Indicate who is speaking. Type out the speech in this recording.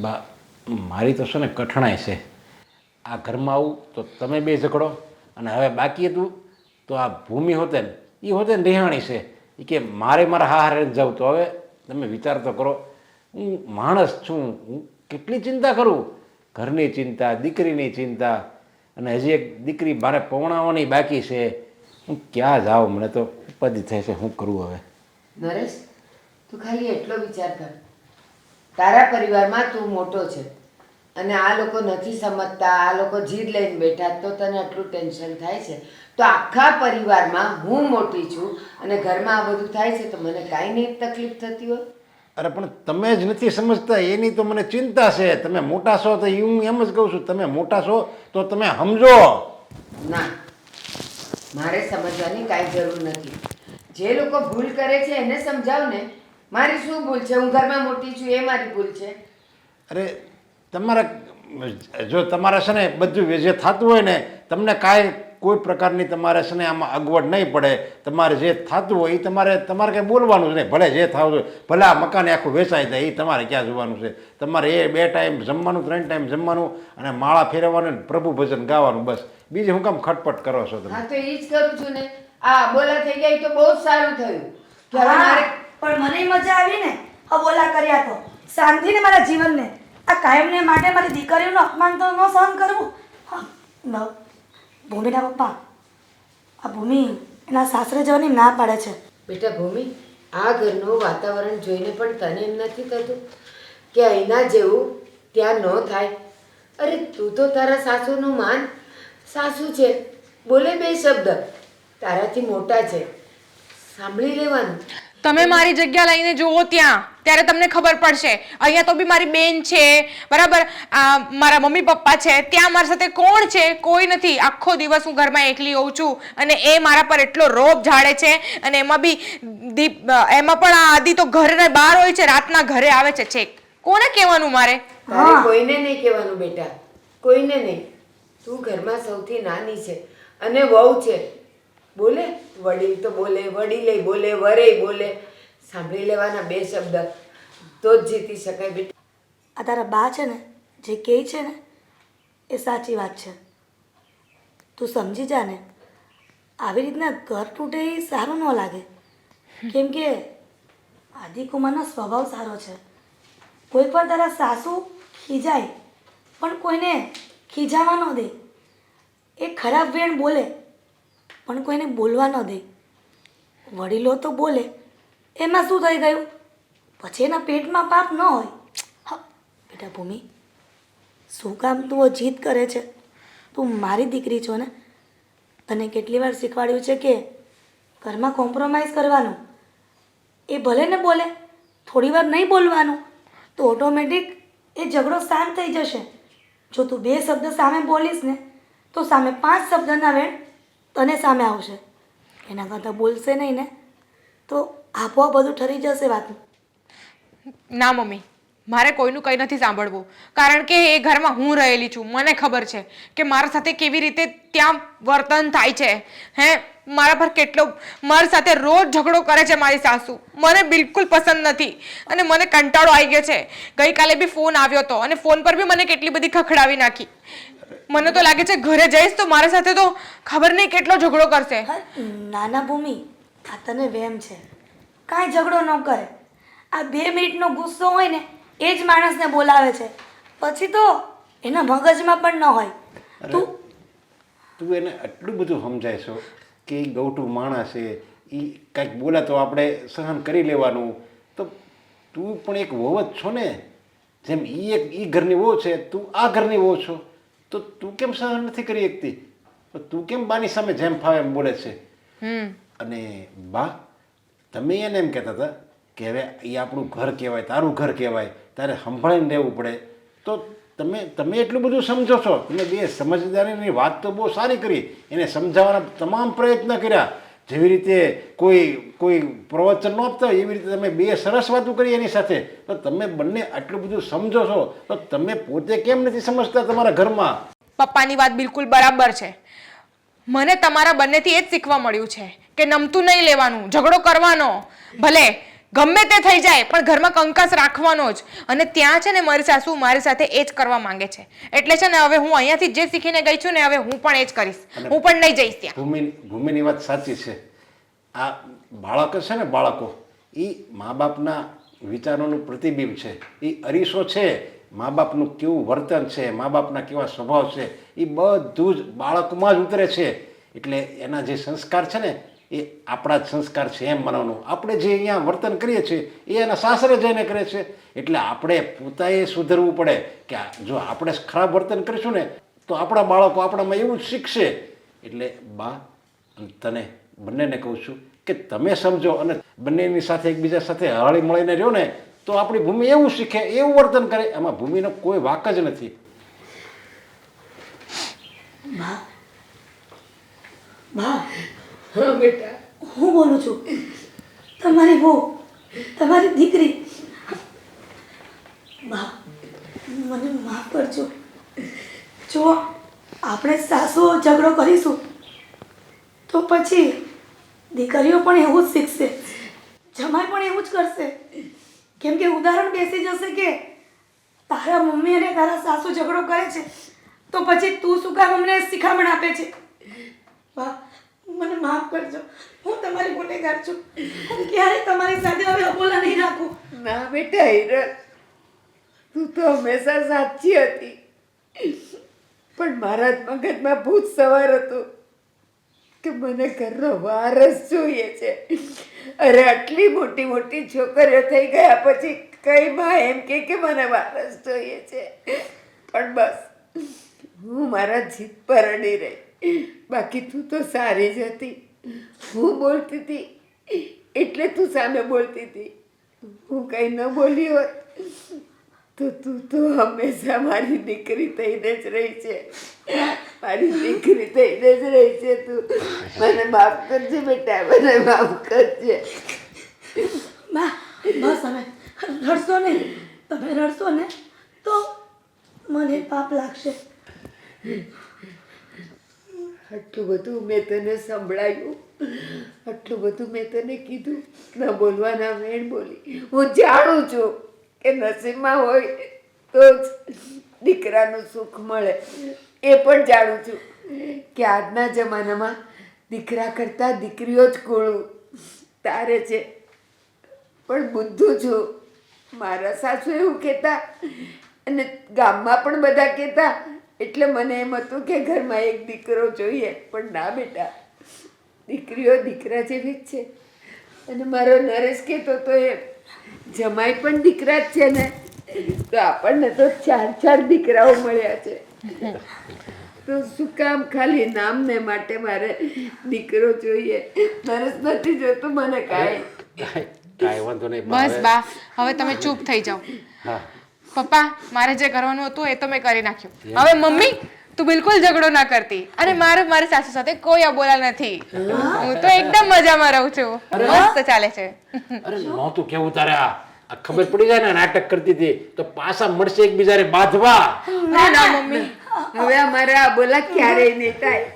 Speaker 1: બા, મારી તો છે ને કઠણાઈ છે. આ ઘરમાં આવું તો તમે બે ઝઘડો, અને હવે બાકી હતું તો આ ભૂમિ હોતે ને એ હોતે ને રિહાણી છે. એ કે મારે મારા હારે જાઉં તો હવે તમે વિચાર તો કરો. હું માણસ છું, હું કેટલી ચિંતા કરું? ઘરની ચિંતા, દીકરીની ચિંતા, અને હજી એક દીકરી મારે પવણાવવાની બાકી છે. હું ક્યાં જાઉં? મને તો ઉપાધિ થાય છે, શું કરવું હવે?
Speaker 2: નરેશ, તું ખાલી એટલો વિચાર કર. તારા પરિવારમાં તું મોટો છે. અને આ લોકો નથી સમજતા આ લોકો જીદ લઈને બેઠા તો તને આટલું ટેન્શન થાય છે. તો આખા પરિવારમાં હું મોટી છું અને ઘરમાં આ બધું થાય છે તો મને કાંઈ નહીં તકલીફ થતી હોય?
Speaker 1: અરે પણ તમે જ નથી સમજતા એની તો મને ચિંતા છે. તમે મોટા છો તો હું એમ જ કહું છું તમે મોટા છો તો તમે સમજો.
Speaker 2: ના મારે સમજવાની કાંઈ જરૂર નથી. જે લોકો ભૂલ કરે છે એને સમજાવ ને મારી શું ભૂલ છે? હું ઘરમાં મોટી છું એ મારી ભૂલ છે.
Speaker 1: અરે તમારે જો તમારે છે ને બધું જે થતું હોય ને તમને કાંઈ કોઈ પ્રકારની તમારે છે ને આમાં અગવડ નહીં પડે. તમારે જે થતું હોય એ તમારે તમારે કંઈ બોલવાનું જ નહીં. ભલે જે થવું હોય ભલે આ મકાન આખું વેચાઈ જાય એ તમારે ક્યાં જોવાનું છે? તમારે એ બે ટાઈમ જમવાનું ત્રણ ટાઈમ જમવાનું અને માળા ફેરવવાનું પ્રભુ ભજન ગાવાનું બસ. બીજું હું કામ ખટપટ કરો છો તમે?
Speaker 2: હા તો એ જ કરું છું ને. આ બોલા થઈ ગયા તો બહુ જ સારું થયું. કે મારે
Speaker 3: પણ મને મજા આવી ને અબોલા કર્યા તો. શાંતિને મારા જીવનને. આ કાયમને માટે મારી દીકરીઓનું અપમાન તો ન સહન કરવું. હા, ન. ભૂમિના પપ્પા આ ભૂમિ એના સાસરે જવાની ના પાડે છે.
Speaker 2: બેટા ભૂમિ આ ઘરનું વાતાવરણ જોઈને પણ તને એમ નથી થતું કે અહીંના જેવું ત્યાં ન થાય? અરે તું તો તારા સાસુનું માન. સાસુ છે. બોલે બે શબ્દ. તારાથી મોટા છે. સાંભળી લેવાનું.
Speaker 4: તમે મારી જગ્યા લઈને જુઓ ત્યાં ત્યારે તમને ખબર પડશે. અહીંયા તો બી મારી બેન છે બરાબર? આ મારા મમ્મી પપ્પા છે ત્યાં મારી સાથે કોણ છે? કોઈ નથી. આખો દિવસ હું ઘરમાં એકલી હોઉં છું અને એ મારા પર એટલો રોપ ઝાડે છે અને એમાં બી દીપ એમાં પણ આ આદિ તો ઘરને બહાર હોય છે રાતના ઘરે આવે છે છેક. કોને કહેવાનું મારે?
Speaker 2: કોઈને નહીં કહેવાનું બેટા. કોઈને નહીં. તું ઘરમાં સૌથી નાની છે અને વહુ છે. બોલે? વડીલ તો બોલે, વડીલે બોલે, વરે બોલે. સાંભળી લેવાના બે શબ્દ. તો જ જીતી શકાય બેટા.
Speaker 3: આ તારા બા છે ને, જે કહે છે ને, એ સાચી વાત છે. તું સમજી જા ને, આવી રીતના ઘર તૂટે એ સારું ન લાગે. કેમ કે આદિકુમારનો સ્વભાવ સારો છે. કોઈ પણ તારા સાસુ ખીજાય, પણ કોઈને ખીજાવા ન દે. એ ખરાબ વેણ બોલે પણ કોઈને બોલવા ન દે. વડીલો તો બોલે, એમાં શું થઈ ગયું? પછી એના પેટમાં પાપ ન હોય. હા, બેટા ભૂમિ, શું કામ તું જીત કરે છે? તું મારી દીકરી છો ને? તને કેટલી વાર શીખવાડ્યું છે કે ઘરમાં કોમ્પ્રોમાઇઝ કરવાનું? એ ભલે ને બોલે, થોડી વાર નહીં બોલવાનું, તો ઓટોમેટિક એ ઝઘડો શાંત થઈ જશે. જો તું બે શબ્દ સામે બોલીશ ને, તો સામે પાંચ શબ્દના વેણ તને સામે આવશે. એના કરતાં બોલશે નહીં ને? તો આપોઆપ બધું ઠરી જશે વાતનું
Speaker 4: ના, મમ્મી. મારે કોઈનું કંઈ નથી સાંભળવું. કારણ કે એ ઘરમાં હું રહેલી છું. મને ખબર છે કે મારા સાથે કેવી રીતે ત્યાં વર્તન થાય છે. હે? મારા પર કેટલો મારી સાથે રોજ ઝઘડો કરે છે મારી સાસુ. મને બિલકુલ પસંદ નથી. અને મને કંટાળો આવી ગયો છે. ગઈકાલે બી ફોન આવ્યો હતો અને ફોન પર બી મને કેટલી બધી ખખડાવી નાખી. મને તો લાગે છે ઘરે જઈશ તો મારા સાથે તો ખબર નહીં કેટલો ઝઘડો કરશે.
Speaker 3: હા, નાના ભૂમિ આ તને વેમ છે. કાંઈ ઝઘડો ન કરે. આ બે મિનિટનો ગુસ્સો હોય ને એ જ માણસને બોલાવે છે. પછી તો એના મગજમાં પણ ન હોય. તું
Speaker 1: તું એને આટલું બધું સમજાયશો કે એ ગૌટું માણસ છે એ કંઈક બોલે તો આપણે સહન કરી લેવાનું. તો તું પણ એક વહુ જ છો ને જેમ એ એક એ ઘરની વહુ છે તું આ ઘરની વહુ છો. તો તું કેમ સહન નથી કરી શકતી? તો તું કેમ બાની સામે જેમ ફાવે એમ બોલે છે?
Speaker 4: હમ.
Speaker 1: અને બા તમે એને એમ કહેતા હતા કે હવે એ આપણું ઘર કહેવાય તારું ઘર કહેવાય તારે સંભાળીને રહેવું પડે. તો તમે તમે એટલું બધું સમજો છો? તમે બે સમજદારીની વાત તો બહુ સારી કરી. એને સમજાવવાના તમામ પ્રયત્ન કર્યા. જેવી રીતે કોઈ કોઈ પ્રવચન ન આપતા હોય એવી રીતે તમે બે સરસ વાતો કરી એની સાથે. તો તમે બંને આટલું બધું સમજો છો? તો તમે પોતે કેમ નથી સમજતા તમારા ઘરમાં?
Speaker 4: પપ્પાની વાત બિલકુલ બરાબર છે. મને તમારા બંનેથી એ જ શીખવા મળ્યું છે કે નમતું નહીં લેવાનું ઝઘડો કરવાનો. ભલે ગમે તે થઈ જાય પણ ઘરમાં કંકાસ રાખવાનો જ. અને ત્યાં છે ને મારી સાસુ મારી સાથે એ જ કરવા માંગે છે. એટલે છે ને હવે હું અહીંયાથી જે શીખીને ગઈ છું ને હવે હું પણ એ જ કરીશ. હું પણ નહીં જઈશ ત્યાં.
Speaker 1: ભૂમિ ભૂમિની વાત સાચી છે. આ બાળકો છે ને બાળકો એ મા બાપના વિચારોનું પ્રતિબિંબ છે. એ અરીસો છે મા બાપનું કેવું વર્તન છે, મા બાપના કેવા સ્વભાવ છે, એ બધું જ બાળકમાં જ ઉતરે છે. એટલે એના જે સંસ્કાર છે ને, એ આપણા જ સંસ્કાર છે એમ માનવાનું. આપણે જે અહીંયા વર્તન કરીએ છીએ, એ એના સાસરે જઈને કરે છે. એટલે આપણે પોતાએ સુધરવું પડે કે જો આપણે ખરાબ વર્તન કરીશું ને, તો આપણા બાળકો આપણામાં એવું જ શીખશે. એટલે બા તને બંનેને કહું છું કે તમે સમજો અને બંનેની સાથે એકબીજા સાથે હળી મળીને રહ્યો ને તો આપણી ભૂમિ એવું શીખે, એવું વર્તન કરે, એમાં ભૂમિનો કોઈ વાક જ નથી.
Speaker 2: હું
Speaker 3: બોલું છું? તમારી બહુ, તમારી દીકરી. બા, મને માફ કરજો. જો આપણે સાસુ ઝઘડો કરીશું, તો પછી દીકરીઓ પણ એવું જ શીખશે, જમાઈ પણ એવું જ કરશે. કેમ કે ઉદાહરણ બેસી જશે કે તારા મમ્મી અને તારા સાસુ ઝઘડો કરે છે, તો પછી તું શું કામ અમને શિખામણ આપે છે? વાહ, મને માફ કરજો. હું તમારી ગુનેગાર છું. હું ક્યારે તમારી સાથે હવે અબોલા નહીં રાખું.
Speaker 2: ના બેટા હિરલ તું તો હંમેશા સાચી હતી. પણ મારા મગજમાં ભૂત સવાર હતું કે મને ઘરનો વારસ જોઈએ છે. અરે, આટલી મોટી મોટી છોકરીઓ થઈ ગયા પછી કઈ માં એમ કે કે મને વારસ જોઈએ છે. પણ બસ, હું મારા જીત પર અડી રહી. બાકી તું તો સારી જ હતી. હું બોલતી હતી, એટલે તું સામે બોલતી હતી. હું કંઈ ન બોલી હોત, તો તું તો હંમેશા મારી દીકરી થઈને જ રહી છે. મારી દીકરી થઈને જ રહી છે તું. મને માફ કરજે બેટા મને માફ કરજે.
Speaker 3: બા બસ હવે. રડશો નહીં તમે રડશો ને તો મને પાપ લાગશે.
Speaker 2: આટલું બધું મેં તને સંભળાયું. આટલું બધું મેં તને કીધું. ન બોલવાના મેળ બોલી. હું જાણું છું કે નસીબમાં હોય તો જ દીકરાનું સુખ મળે. એ પણ જાણું છું. કે આજના જમાનામાં દીકરા કરતાં દીકરીઓ જ કોળું તારે છે. પણ બુદ્ધું છું. મારા સાસુ એવું કહેતા અને ગામમાં પણ બધા કહેતા. એટલે મને એમ હતું કે ઘરમાં એક દીકરો જોઈએ. પણ ના બેટા, દીકરીઓ દીકરા જેવી જ છે. અને મારો નરેશ કહેતો તો એ, જમાઈ પણ દીકરા જ છે ને. તો આપણને તો ચાર ચાર દીકરાઓ મળ્યા છે. તો શું કામ ખાલી નામને માટે મારે દીકરો જોઈએ? નરેશ નથી જોતો મને કાંઈ.
Speaker 1: કાંઈ વાંધો નહીં
Speaker 4: બસ બા હવે તમે ચૂપ થઈ જાઓ. પપ્પા મારે જે કરવાનું હતું એ તો મેં કરી નાખ્યું. હવે મમ્મી તું બિલકુલ ઝઘડો ના કરતી. અને મારે મારી સાસુ સાથે કોઈ અબોલા નથી. હું. તો એકદમ મજામાં રહું છું. મસ્ત ચાલે છે.
Speaker 1: અરે નહોતું કેવું તારે આ? આ ખબર પડી જાય ને નાટક કરતી હતી, તો પાછા મળશે એકબીજાને બાંધવા.
Speaker 4: ના ના, મમ્મી.
Speaker 2: હવે અમારે આ બોલા ક્યારેય નહીં થાય.